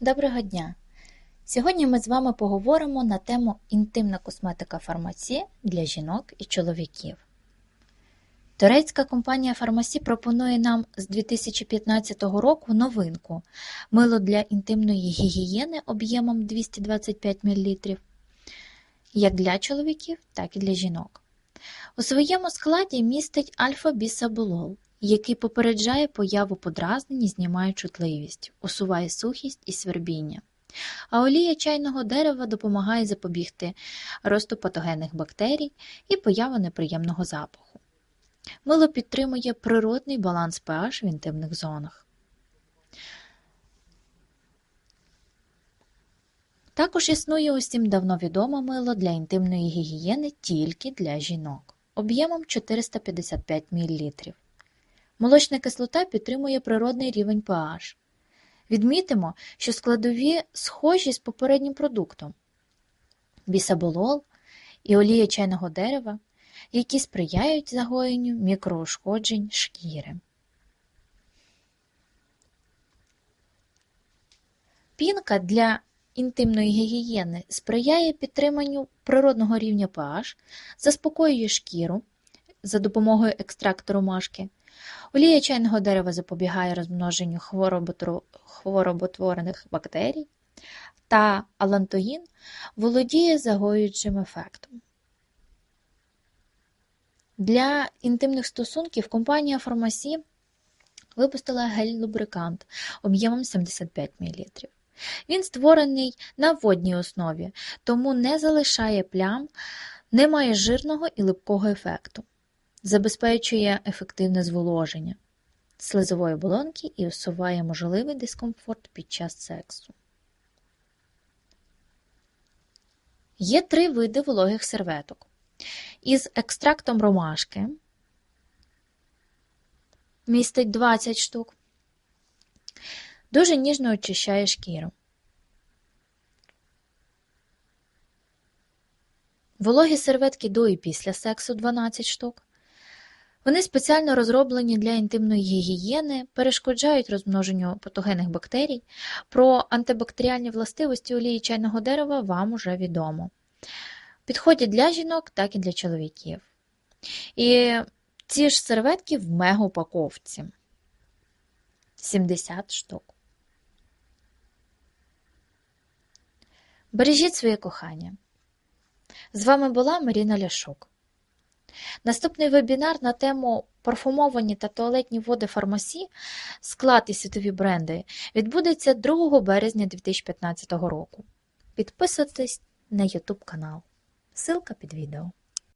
Доброго дня! Сьогодні ми з вами поговоримо на тему інтимна косметика фармасі для жінок і чоловіків. Турецька компанія Фармасі пропонує нам з 2015 року новинку мило для інтимної гігієни об'ємом 225 мл, як для чоловіків, так і для жінок. У своєму складі містить альфа-бісаболол, який попереджає появу подразнень і знімає чутливість, усуває сухість і свербіння. А олія чайного дерева допомагає запобігти росту патогенних бактерій і появу неприємного запаху. Мило підтримує природний баланс pH в інтимних зонах. Також існує усім давно відоме мило для інтимної гігієни тільки для жінок об'ємом 455 мл. Молочна кислота підтримує природний рівень pH. Відмітимо, що складові схожі з попереднім продуктом бісаболол і олія чайного дерева, які сприяють загоєнню мікроушкоджень шкіри. Пінка для інтимної гігієни сприяє підтриманню природного рівня pH, заспокоює шкіру за допомогою екстракту ромашки. Олія чайного дерева запобігає розмноженню хвороботворених бактерій, та алантоїн володіє загоюючим ефектом. Для інтимних стосунків компанія Фармасі випустила гель-лубрикант об'ємом 75 мл. Він створений на водній основі, тому не залишає плям, не має жирного і липкого ефекту забезпечує ефективне зволоження слизової оболонки і усуває можливий дискомфорт під час сексу. Є три види вологих серветок. Із екстрактом ромашки містить 20 штук. Дуже ніжно очищає шкіру. Вологі серветки до і після сексу 12 штук. Вони спеціально розроблені для інтимної гігієни, перешкоджають розмноженню патогенних бактерій. Про антибактеріальні властивості олії чайного дерева вам уже відомо. Підходять для жінок, так і для чоловіків. І ці ж серветки в мегаупаковці 70 штук. Бережіть своє кохання. З вами була Маріна Ляшук. Наступний вебінар на тему парфумовані та туалетні води фармасі, склад і світові бренди відбудеться 2 березня 2015 року. Підписуйтесь на YouTube канал. Силка під відео.